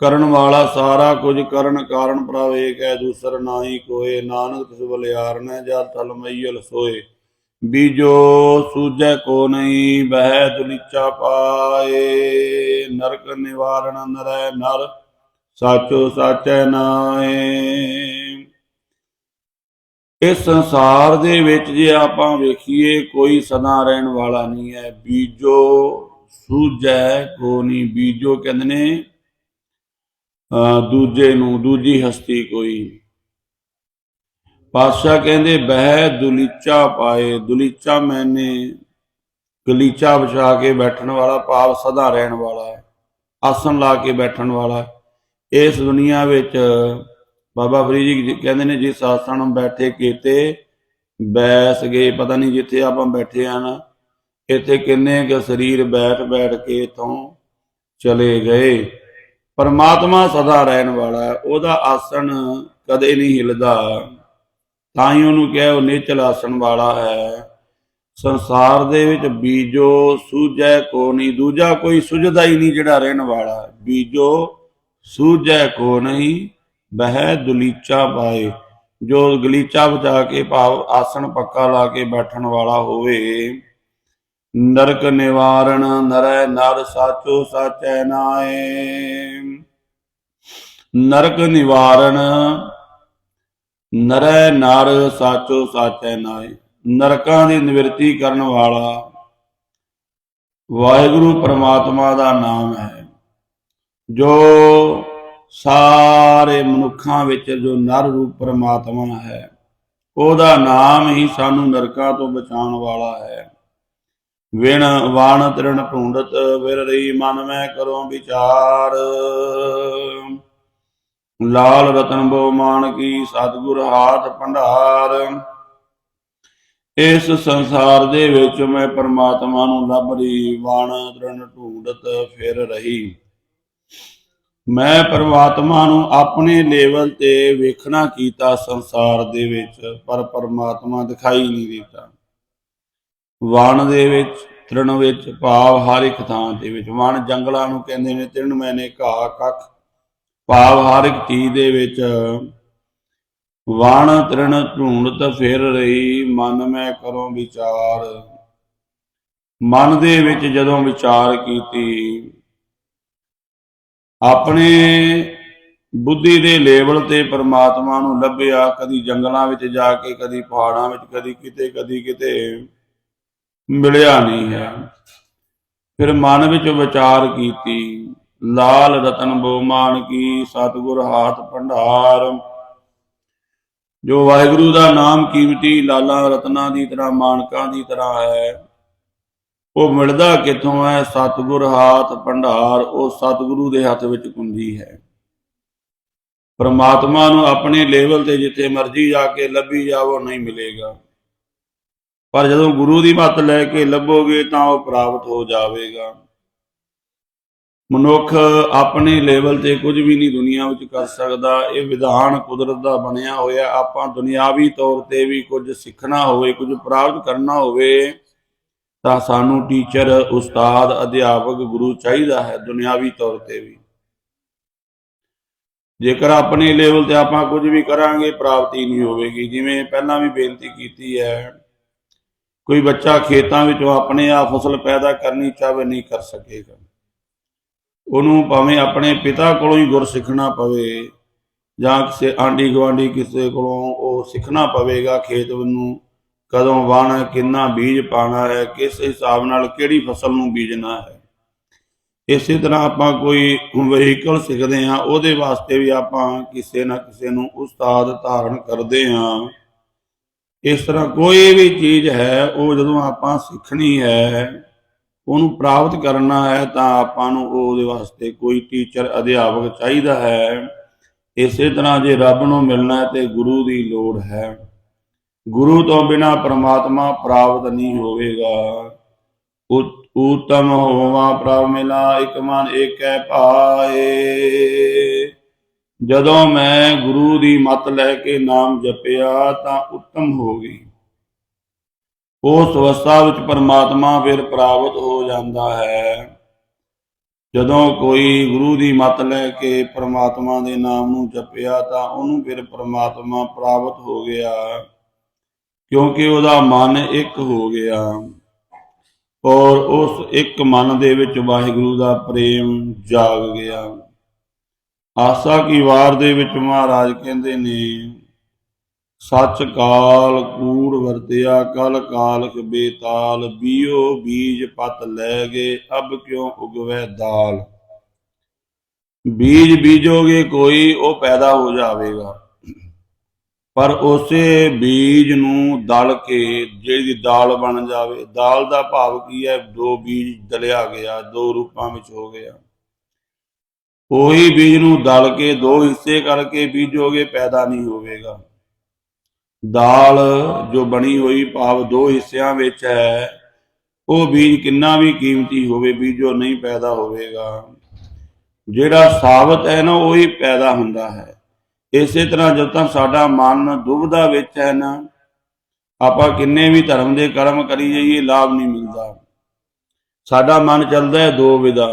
ਕਰਨ ਵਾਲਾ ਸਾਰਾ ਕੁਝ ਕਰਨ ਕਾਰਨ ਪ੍ਰਭ ਏਕ ਹੈ ਦੂਸਰ ਨਾਹੀ ਕੋਏ, ਨਾਨਕ ਤਿਸ ਬਲਿਆਰ ਨੇ ਜਲ ਸੋਏ। ਬੀਜੋ ਸੂਜੈ ਕੋ ਨਹੀਂ ਬਹਿ ਦੁਨੀਚਾ ਪਾਏ। ਨਰਕ ਨਿਵਾਰਣ ਨਰੈ ਨਰ, ਸਾਚੋ ਸਾਚੈ ਨਾਏ। ਇਸ ਸੰਸਾਰ ਦੇ ਵਿੱਚ ਜੇ ਆਪਾਂ ਵੇਖੀਏ, ਕੋਈ ਸਦਾ ਰਹਿਣ ਵਾਲਾ ਨਹੀਂ ਹੈ। ਬੀਜੋ ਸੂਜੈ ਕੋ ਨਹੀਂ, ਬੀਜੋ ਕਹਿੰਦੇ ਨੇ ਦੂਜੇ ਨੂੰ, ਦੂਜੀ ਹਸਤੀ ਕੋਈ। ਪਾਤਸ਼ਾਹ ਕਹਿੰਦੇ, ਬਹਿ ਦੁਲੀਚਾ ਪਾਏ, ਦੁਲੀਚਾ ਮੈਨੇ ਗਲੀਚਾ ਵਿਛਾ ਕੇ ਬੈਠਣ ਵਾਲਾ, ਭਾਵ ਸਦਾ ਰਹਿਣ ਵਾਲਾ ਹੈ, ਆਸਣ ਲਾ ਕੇ ਬੈਠਣ ਵਾਲਾ ਇਸ ਦੁਨੀਆ ਵਿੱਚ ਬਾਬਾ ਫਰੀਦ ਜੀ ਕਹਿੰਦੇ ਨੇ, ਜਿਸ ਆਸਣ ਬੈਠੇ ਕੀਤੇ, ਬੈਸ ਗਏ। ਪਤਾ ਨਹੀਂ ਜਿੱਥੇ ਆਪਾਂ ਬੈਠੇ ਆ ਨਾ, ਇੱਥੇ ਕਿੰਨੇ ਕੁ ਸਰੀਰ ਬੈਠ ਬੈਠ ਕੇ ਇਥੋਂ ਚਲੇ ਗਏ। ਪਰਮਾਤਮਾ ਸਦਾ ਰਹਿਣ ਵਾਲਾ ਹੈ, ਉਹਦਾ ਆਸਣ ਕਦੇ ਨਹੀਂ ਹਿਲਦਾ। ਤਾਂ ਹੀ ਉਹਨੂੰ ਕਿਹਾ, ਉਹ ਨਿਚਲ ਆਸਣ ਵਾਲਾ ਹੈ। ਸੰਸਾਰ ਦੇ ਵਿੱਚ ਬੀਜੋ ਸੂਜੈ ਕੋ ਨਹੀਂ, ਦੂਜਾ ਕੋਈ ਸੁਝਦਾ ਹੀ ਨਹੀਂ ਜਿਹੜਾ ਰਹਿਣ ਵਾਲਾ ਬੀਜੋ ਸੂਝੈ ਕੋ ਨਹੀਂ, ਬਹਿ ਦੁਲੀਚਾ ਪਾਏ। ਜੋ ਗਲੀਚਾ ਬਚਾ ਕੇ ਭਾਵ ਆਸਣ ਪੱਕਾ ਲਾ ਕੇ ਬੈਠਣ ਵਾਲਾ ਹੋਵੇ ਨਰਕ ਨਿਵਾਰਣ ਨਰੈ ਨਰ ਸਾਚੋ ਸਾਚੈ ਨਾਏ। ਨਰਕ ਨਿਵਾਰਣ ਨਰੈ ਨਰ ਸਾਚੋ ਸਾਚੈ ਨਾਏ। ਨਰਕਾਂ ਦੀ ਨਿਵਰਤੀ ਕਰਨ ਵਾਲਾ ਵਾਹਿਗੁਰੂ ਪ੍ਰਮਾਤਮਾ ਦਾ ਨਾਮ ਹੈ। ਜੋ ਸਾਰੇ ਮਨੁੱਖਾਂ ਵਿੱਚ ਜੋ ਨਰ ਰੂਪ ਪ੍ਰਮਾਤਮਾ ਹੈ, ਉਹਦਾ ਨਾਮ ਹੀ ਸਾਨੂੰ ਨਰਕਾਂ ਤੋਂ ਬਚਾਉਣ ਵਾਲਾ ਹੈ। ਵਿਣ ਵਾਣ ਤ੍ਰਿਣ ਢੂੰਡਤ ਵਿਰ ਰਹੀ ਮਨ ਮੈਂ ਕਰੋ ਵਿਚਾਰ। ਲਾਲ ਰਤਨ ਬੋ ਮਾਨ ਕੀ ਸਤਿਗੁਰ ਹਾਥ ਭੰਡਾਰ। ਇਸ ਸੰਸਾਰ ਦੇ ਵਿੱਚ ਮੈਂ ਪਰਮਾਤਮਾ ਨੂੰ ਲੱਭ ਰਹੀ, ਵਾਣ ਤ੍ਰਿਣ ਢੂੰਡਤ ਫਿਰ ਰਹੀ। ਮੈਂ ਪਰਮਾਤਮਾ ਨੂੰ ਆਪਣੇ ਲੈਵਲ ਤੇ ਵੇਖਣਾ ਕੀਤਾ ਸੰਸਾਰ ਦੇ ਵਿੱਚ, ਪਰ ਪਰਮਾਤਮਾ ਦਿਖਾਈ ਨਹੀਂ ਦਿੱਤਾ। ਵਣ ਦੇ ਵਿੱਚ, ਤ੍ਰਿਣ ਵਿੱਚ ਭਾਵ ਹਰ ਇੱਕ ਥਾਂ ਦੇ ਵਿੱਚ। ਵਣ ਜੰਗਲਾਂ ਨੂੰ ਕਹਿੰਦੇ ਨੇ, ਤ੍ਰਿਣ ਮੈਨੇ ਘਾਹ ਕੱਖ। ਭਾਵ ਹਰ ਇੱਕ ਚੀਜ਼ ਦੇ ਵਿੱਚ। ਵਣ, ਤ੍ਰਿਣ ਢੂੰਡਤ ਫਿਰ ਰਹੀ, ਮਨ ਮੈਂ ਕਰੋ ਵਿਚਾਰ। ਮਨ ਦੇ ਵਿੱਚ ਜਦੋਂ ਵਿਚਾਰ ਕੀਤੀ, ਆਪਣੇ ਬੁੱਧੀ ਦੇ ਲੈਵਲ ਤੇ ਪਰਮਾਤਮਾ ਨੂੰ ਲੱਭਿਆ, ਕਦੀ ਜੰਗਲਾਂ ਵਿੱਚ ਜਾ ਕੇ, ਕਦੀ ਪਹਾੜਾਂ ਵਿੱਚ, ਕਦੀ ਕਿਤੇ ਕਦੀ ਕਿਤੇ। ਮਿਲਿਆ ਨਹੀਂ ਹੈ। ਫਿਰ ਮਨ ਵਿੱਚ ਵਿਚਾਰ ਕੀਤੀ, ਲਾਲ ਰਤਨ ਬੋਮਾਨ ਕੀ ਸਤਿਗੁਰ ਹਾਥ ਭੰਡਾਰ। ਜੋ ਵਾਹਿਗੁਰੂ ਦਾ ਨਾਮ ਕੀਮਤੀ ਲਾਲਾਂ ਰਤਨਾਂ ਦੀ ਤਰ੍ਹਾਂ, ਮਾਨਕਾਂ ਦੀ ਤਰ੍ਹਾਂ ਹੈ, ਉਹ ਮਿਲਦਾ ਕਿੱਥੋਂ ਹੈ? ਸਤਿਗੁਰ ਹਾਥ ਭੰਡਾਰ, ਉਹ ਸਤਿਗੁਰੂ ਦੇ ਹੱਥ ਵਿੱਚ ਕੁੰਜੀ ਹੈ। ਪਰਮਾਤਮਾ ਨੂੰ ਆਪਣੇ ਲੈਵਲ ਤੇ ਜਿੱਥੇ ਮਰਜ਼ੀ ਜਾ ਕੇ ਲੱਭੀ ਜਾਵੋ, ਨਹੀਂ ਮਿਲੇਗਾ। ਪਰ ਜਦੋਂ ਗੁਰੂ ਦੀ ਮੱਤ ਲੈ ਕੇ ਲੱਭੋਗੇ ਤਾਂ ਉਹ ਪ੍ਰਾਪਤ ਹੋ ਜਾਵੇਗਾ। ਮਨੁੱਖ ਆਪਣੇ ਲੈਵਲ ਤੇ ਕੁਝ ਵੀ ਨਹੀਂ ਦੁਨੀਆ ਵਿੱਚ ਕਰ ਸਕਦਾ। ਇਹ ਵਿਧਾਨ ਕੁਦਰਤ ਦਾ ਬਣਿਆ ਹੋਇਆ। ਆਪਾਂ ਦੁਨਿਆਵੀ ਤੌਰ ਤੇ ਵੀ ਕੁਝ ਸਿੱਖਣਾ ਹੋਵੇ, ਕੁਝ ਪ੍ਰਾਪਤ ਕਰਨਾ ਹੋਵੇ, ਤਾਂ ਸਾਨੂੰ ਟੀਚਰ, ਉਸਤਾਦ, ਅਧਿਆਪਕ, ਗੁਰੂ ਚਾਹੀਦਾ ਹੈ ਦੁਨਿਆਵੀ ਤੌਰ ਤੇ ਵੀ। ਜੇਕਰ ਆਪਣੇ ਲੈਵਲ ਤੇ ਆਪਾਂ ਕੁਝ ਵੀ ਕਰਾਂਗੇ, ਪ੍ਰਾਪਤੀ ਨਹੀਂ ਹੋਵੇਗੀ। ਜਿਵੇਂ ਪਹਿਲਾਂ ਵੀ ਬੇਨਤੀ ਕੀਤੀ ਹੈ ਕੋਈ ਬੱਚਾ ਖੇਤਾਂ ਵਿੱਚੋਂ ਆਪਣੇ ਆਪ ਫਸਲ ਪੈਦਾ ਕਰਨੀ ਚਾਹਵੇ ਨਹੀਂ ਕਰ ਸਕੇਗਾ। ਉਹਨੂੰ ਭਾਵੇਂ ਆਪਣੇ ਪਿਤਾ ਕੋਲੋਂ ਹੀ ਗੁਰ ਸਿੱਖਣਾ ਪਵੇ ਜਾਂ ਕਿਸੇ ਆਂਢੀ ਗੁਆਂਢੀ ਕਿਸੇ ਕੋਲੋਂ ਉਹ ਸਿੱਖਣਾ ਪਵੇਗਾ ਖੇਤ ਨੂੰ, ਕਦੋਂ ਵਾਹਣਾ ਕਿੰਨਾ ਬੀਜ ਪਾਣਾ ਹੈ, ਕਿਸ ਹਿਸਾਬ ਨਾਲ ਕਿਹੜੀ ਫਸਲ ਨੂੰ ਬੀਜਣਾ ਹੈ। ਇਸੇ ਤਰ੍ਹਾਂ ਆਪਾਂ ਕੋਈ ਵਹੀਕਲ ਸਿੱਖਦੇ ਹਾਂ, ਉਹਦੇ ਵਾਸਤੇ ਵੀ ਆਪਾਂ ਕਿਸੇ ਨਾ ਕਿਸੇ ਨੂੰ ਉਸਤਾਦ ਧਾਰਨ ਕਰਦੇ ਹਾਂ। ਇਸ ਤਰ੍ਹਾਂ ਕੋਈ ਵੀ ਚੀਜ਼ ਹੈ, ਉਹ ਜਦੋਂ ਆਪਾਂ ਸਿੱਖਣੀ ਹੈ, ਉਹਨੂੰ ਪ੍ਰਾਪਤ ਕਰਨਾ ਹੈ, ਤਾਂ ਆਪਾਂ ਨੂੰ ਉਹਦੇ ਵਾਸਤੇ ਕੋਈ ਟੀਚਰ ਅਧਿਆਪਕ ਚਾਹੀਦਾ ਹੈ। ਇਸੇ ਤਰ੍ਹਾਂ ਜੇ ਰੱਬ ਨੂੰ ਮਿਲਣਾ ਹੈ, ਤੇ ਗੁਰੂ ਦੀ ਲੋੜ ਹੈ। ਗੁਰੂ ਤੋਂ ਬਿਨਾ ਪ੍ਰਮਾਤਮਾ ਪ੍ਰਾਪਤ ਨਹੀਂ ਹੋਵੇਗਾ। ਉਤ- ਉਤਮ ਹੋਵਾ ਪ੍ਰਭ ਮਿਲਾ, ਇਕ ਮਨ ਏਕੈ ਭਾਏ ਜਦੋਂ ਮੈਂ ਗੁਰੂ ਦੀ ਮੱਤ ਲੈ ਕੇ ਨਾਮ ਜਪਿਆ ਤਾਂ ਉੱਤਮ ਹੋ ਗਈ। ਉਸ ਅਵਸਥਾ ਵਿੱਚ ਪਰਮਾਤਮਾ ਫਿਰ ਪ੍ਰਾਪਤ ਹੋ ਜਾਂਦਾ ਹੈ। ਜਦੋਂ ਕੋਈ ਗੁਰੂ ਦੀ ਮੱਤ ਲੈ ਕੇ ਪਰਮਾਤਮਾ ਦੇ ਨਾਮ ਨੂੰ ਜਪਿਆ ਤਾਂ ਉਹਨੂੰ ਫਿਰ ਪਰਮਾਤਮਾ ਪ੍ਰਾਪਤ ਹੋ ਗਿਆ। ਕਿਉਂਕਿ ਉਹਦਾ ਮਨ ਇੱਕ ਹੋ ਗਿਆ ਔਰ ਉਸ ਇੱਕ ਮਨ ਦੇ ਵਿੱਚ ਵਾਹਿਗੁਰੂ ਦਾ ਪ੍ਰੇਮ ਜਾਗ ਗਿਆ। ਆਸਾ ਕੀ ਵਾਰ ਦੇ ਵਿੱਚ ਮਹਾਰਾਜ ਕਹਿੰਦੇ ਨੇ, ਸੱਚ ਕਾਲ ਕੂੜ ਵਰਤਿਆ, ਕਲ ਕਾਲਖ ਬੇਤਾਲ, ਬੀਓ ਬੀਜ ਪਤ ਲੈ ਗਏ, ਅਬ ਕਿਉ ਉਗਵੇ ਦਾਲ? ਬੀਜ ਬੀਜੋਗੇ ਕੋਈ, ਉਹ ਪੈਦਾ ਹੋ ਜਾਵੇਗਾ। ਪਰ ਉਸੇ ਬੀਜ ਨੂੰ ਦਲ ਕੇ ਜਿਹੜੀ ਦਾਲ ਬਣ ਜਾਵੇ, ਦਾਲ ਦਾ ਭਾਵ ਕੀ ਹੈ? ਦੋ ਬੀਜ ਦਲਿਆ ਗਿਆ, ਦੋ ਰੂਪਾਂ ਵਿੱਚ ਹੋ ਗਿਆ। ਉਹੀ ਬੀਜ ਨੂੰ ਦਲ ਕੇ ਦੋ ਹਿੱਸੇ ਕਰਕੇ ਬੀਜੋਗੇ ਪੈਦਾ ਨਹੀਂ ਹੋਵੇਗਾ। ਦਾਲ ਜੋ ਬਣੀ ਹੋਈ ਭਾਵ ਦੋ ਹਿੱਸਿਆਂ ਵਿੱਚ ਹੈ, ਉਹ ਬੀਜ ਕਿੰਨਾ ਵੀ ਕੀਮਤੀ ਹੋਵੇ ਬੀਜੋ ਨਹੀਂ ਪੈਦਾ ਹੋਵੇਗਾ। ਜਿਹੜਾ ਸਾਬਤ ਹੈ ਨਾ, ਉਹੀ ਪੈਦਾ ਹੁੰਦਾ ਹੈ। ਇਸੇ ਤਰ੍ਹਾਂ ਜਦ ਤੱਕ ਸਾਡਾ ਮਨ ਦੁਬਦਾ ਵਿੱਚ ਹੈ ਨਾ, ਆਪਾਂ ਕਿੰਨੇ ਵੀ ਧਰਮ ਦੇ ਕਰਮ ਕਰੀ ਜਾਈਏ, ਲਾਭ ਨਹੀਂ ਮਿਲਦਾ। ਸਾਡਾ ਮਨ ਚੱਲਦਾ ਹੈ ਦੋ ਵਿਧਾ।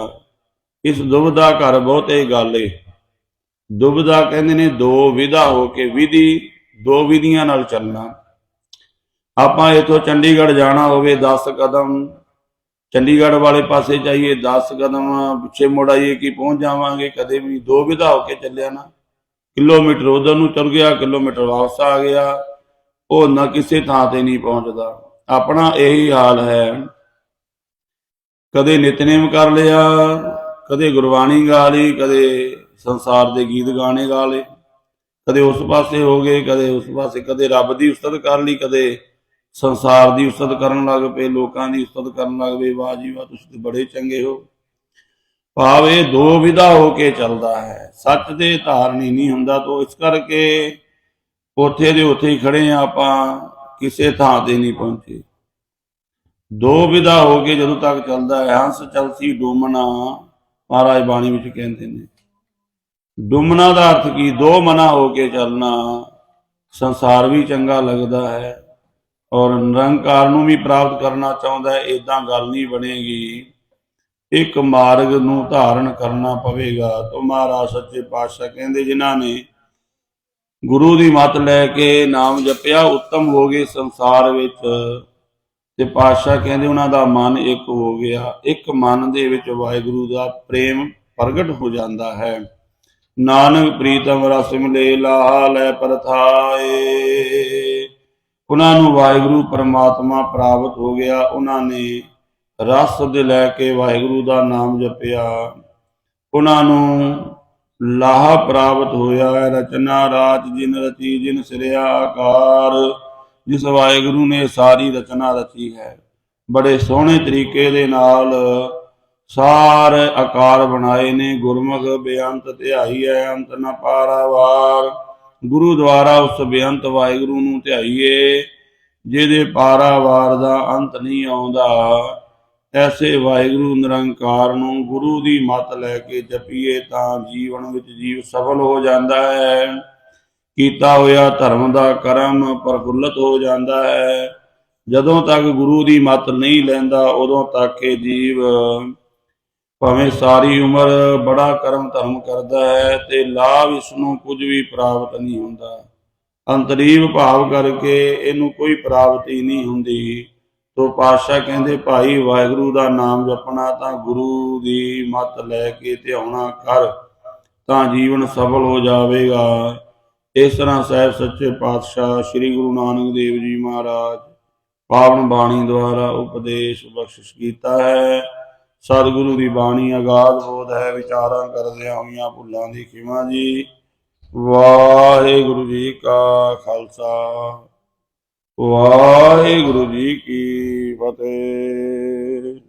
ਇਸ ਦੁਬਦਾ ਘਰ ਬਹੁਤੇ ਗਾਲੇ ਦੁਬਦਾ ਕਹਿੰਦੇ ਨੇ ਦੋ ਵਿਧਾ ਹੋ ਕੇ ਵਿਧੀ, ਦੋ ਵਿਧੀਆਂ ਨਾਲ ਚੱਲਣਾ। ਆਪਾਂ ਇਥੋਂ ਚੰਡੀਗੜ੍ਹ ਜਾਣਾ ਹੋਵੇ 10 ਕਦਮ, ਚੰਡੀਗੜ੍ਹ ਵਾਲੇ ਪਾਸੇ ਜਾਈਏ 10 ਕਦਮ, ਪਿੱਛੇ ਮੁੜ ਆਈਏ ਕਿ ਪਹੁੰਚ ਜਾਵਾਂਗੇ, ਕਦੇ ਵੀ ਦੋ ਵਿਧਾ ਹੋ ਕੇ ਚੱਲਿਆ ਨਾ। ਕਿਲੋਮੀਟਰ ਉਧਰ ਨੂੰ ਚਲ ਗਿਆ, ਕਿਲੋਮੀਟਰ ਵਾਪਸ ਆ ਗਿਆ। ਉਹ ਨਾ ਕਿਸੇ ਥਾਂ ਤੇ ਨਹੀਂ ਪਹੁੰਚਦਾ। ਆਪਣਾ ਇਹੀ ਹਾਲ ਹੈ। ਕਦੇ ਨਿਤਨੇਮ ਕਰ ਲਿਆ ਕਦੇ ਗੁਰਬਾਣੀ ਗਾ ਲਈ ਕਦੇ ਸੰਸਾਰ ਦੇ ਗੀਤ ਗਾਣੇ ਗਾ ਲਏ ਕਦੇ ਉਸ ਪਾਸੇ ਹੋ ਗਏ, ਕਦੇ ਉਸ ਪਾਸੇ, ਕਦੇ ਰੱਬ ਦੀ ਉਸਤਤ ਕਰ ਲਈ, ਕਦੇ ਸੰਸਾਰ ਦੀ ਉਸਤਤ ਕਰਨ ਲੱਗ ਪਏ, ਲੋਕਾਂ ਦੀ ਉਸਤਤ ਕਰਨ ਲੱਗ ਪਏ। ਵਾਹ ਜੀ ਵਾਹ, ਤੁਸੀਂ ਤੇ ਬੜੇ ਚੰਗੇ ਹੋ। ਭਾਵ ਦੋ ਵਿਧਾ ਹੋ ਕੇ ਚੱਲਦਾ ਹੈ, ਸੱਚ ਦੇ ਧਾਰਨੀ ਨਹੀਂ ਹੁੰਦਾ ਤੋਂ ਇਸ ਕਰਕੇ ਉੱਥੇ ਦੇ ਉੱਥੇ ਹੀ ਖੜੇ ਆ ਆਪਾਂ, ਕਿਸੇ ਥਾਂ ਤੇ ਨਹੀਂ ਪਹੁੰਚੇ। ਦੋ ਵਿਧਾ ਹੋ ਕੇ ਜਦੋਂ ਤੱਕ ਚੱਲਦਾ ਹੈ, ਹੰਸ ਚਲਸੀ ਡੋਮਣਾ ਮਹਾਰਾਜ ਬਾਣੀ ਵਿੱਚ ਕਹਿੰਦੇ ਨੇ, ਡੁੰਮਣਾ ਦਾ ਅਰਥ ਕੀ? ਦੋ ਮਨਾ ਹੋ ਕੇ ਚੱਲਣਾ, ਸੰਸਾਰ ਵੀ ਚੰਗਾ ਲੱਗਦਾ ਹੈ ਔਰ ਨਿਰੰਕਾਰ ਨੂੰ ਵੀ ਪ੍ਰਾਪਤ ਕਰਨਾ ਚਾਹੁੰਦਾ ਹੈ ਇਦਾਂ ਗੱਲ ਨਹੀਂ ਬਣੇਗੀ। ਇੱਕ ਮਾਰਗ ਨੂੰ ਧਾਰਨ ਕਰਨਾ ਪਵੇਗਾ। ਤੋ ਮਹਾਰਾਜ ਸੱਚੇ ਪਾਤਸ਼ਾਹ ਕਹਿੰਦੇ ਜਿਨ੍ਹਾਂ ਨੇ ਗੁਰੂ ਦੀ ਮੱਤ ਲੈ ਕੇ ਨਾਮ ਜਪਿਆ, ਉੱਤਮ ਹੋ ਗਏ ਸੰਸਾਰ ਵਿੱਚ। ਤੇ ਪਾਤਸ਼ਾਹ ਕਹਿੰਦੇ ਉਹਨਾਂ ਦਾ ਮਨ ਇੱਕ ਹੋ ਗਿਆ। ਇੱਕ ਮਨ ਦੇ ਵਿੱਚ ਵਾਹਿਗੁਰੂ ਦਾ ਪ੍ਰੇਮ ਪ੍ਰਗਟ ਹੋ ਜਾਂਦਾ ਹੈ। ਨਾਨਕ ਪ੍ਰੀਤਮ ਰਸ ਮਿਲੇ ਲਾਹਾ ਪਰਥਾਏ। ਉਹਨਾਂ ਨੂੰ ਵਾਹਿਗੁਰੂ ਪਰਮਾਤਮਾ ਪ੍ਰਾਪਤ ਹੋ ਗਿਆ। ਉਹਨਾਂ ਨੇ ਰਸ ਦੇ ਲੈ ਕੇ ਵਾਹਿਗੁਰੂ ਦਾ ਨਾਮ ਜਪਿਆ। ਉਹਨਾਂ ਨੂੰ ਲਾਹਾ ਪ੍ਰਾਪਤ ਹੋਇਆ। ਰਚਨਾ ਰਾਤ ਜਿਨ ਰਚੀ ਜਿਨ ਸਿਰਿਆ ਆਕਾਰ। ਜਿਸ ਵਾਹਿਗੁਰੂ ਨੇ ਸਾਰੀ ਰਚਨਾ ਰਚੀ ਹੈ। ਬੜੇ ਸੋਹਣੇ ਤਰੀਕੇ ਦੇ ਨਾਲ ਸਾਰੇ ਆਕਾਰ ਬਣਾਏ ਨੇ। ਗੁਰਮੁਖ ਬੇਅੰਤ ਧਿਆਈ ਹੈ, ਅੰਤ ਨ ਪਾਰਾਵਾਰ ਗੁਰੂ ਦੁਆਰਾ ਉਸ ਬੇਅੰਤ ਵਾਹਿਗੁਰੂ ਨੂੰ ਧਿਆਈਏ, ਜਿਹਦੇ ਪਾਰਾਵਾਰ ਦਾ ਅੰਤ ਨਹੀਂ ਆਉਂਦਾ। ਐਸੇ ਵਾਹਿਗੁਰੂ ਨਿਰੰਕਾਰ ਨੂੰ ਗੁਰੂ ਦੀ ਮੱਤ ਲੈ ਕੇ ਜਪੀਏ ਤਾਂ ਜੀਵਨ ਵਿੱਚ ਜੀਵ ਸਫਲ ਹੋ ਜਾਂਦਾ ਹੈ। ਕੀਤਾ ਹੋਇਆ ਧਰਮ ਦਾ ਕਰਮ ਪ੍ਰਫੁੱਲਤ ਹੋ ਜਾਂਦਾ ਹੈ। ਜਦੋਂ ਤੱਕ ਗੁਰੂ ਦੀ ਮੱਤ ਨਹੀਂ ਲੈਂਦਾ, ਉਦੋਂ ਤੱਕ ਇਹ ਜੀਵ ਭਾਵੇਂ ਸਾਰੀ ਉਮਰ ਬੜਾ ਕਰਮ ਧਰਮ ਕਰਦਾ ਹੈ ਤੇ ਲਾਭ ਇਸ ਨੂੰ ਕੁਝ ਵੀ ਪ੍ਰਾਪਤ ਨਹੀਂ ਹੁੰਦਾ। ਅੰਤਰੀਵ ਭਾਵ ਕਰਕੇ ਇਹਨੂੰ ਕੋਈ ਪ੍ਰਾਪਤੀ ਨਹੀਂ ਹੁੰਦੀ। ਤੋ ਪਾਤਸ਼ਾਹ ਕਹਿੰਦੇ, ਭਾਈ, ਵਾਹਿਗੁਰੂ ਦਾ ਨਾਮ ਜਪਣਾ ਤਾਂ ਗੁਰੂ ਦੀ ਮੱਤ ਲੈ ਕੇ ਧਿਆਉਣਾ ਕਰ, ਤਾਂ ਜੀਵਨ ਸਫਲ ਹੋ ਜਾਵੇਗਾ। ਇਸ ਤਰ੍ਹਾਂ ਸਾਹਿਬ ਸੱਚੇ ਪਾਤਸ਼ਾਹ ਸ੍ਰੀ ਗੁਰੂ ਨਾਨਕ ਦੇਵ ਜੀ ਮਹਾਰਾਜ ਪਾਵਨ ਬਾਣੀ ਦੁਆਰਾ ਉਪਦੇਸ਼ ਬਖਸ਼ਿਸ਼ ਕੀਤਾ ਹੈ। ਸਤਿਗੁਰੂ ਦੀ ਬਾਣੀ ਅਗਾਧ ਬੋਧ ਹੈ, ਵਿਚਾਰਾਂ ਕਰਦਿਆਂ ਹੋਈਆਂ ਭੁੱਲਾਂ ਦੀ ਖਿਮਾ ਜੀ। ਵਾਹਿਗੁਰੂ ਜੀ ਕਾ ਖਾਲਸਾ, ਵਾਹਿਗੁਰੂ ਜੀ ਕੀ ਫਤਿਹ।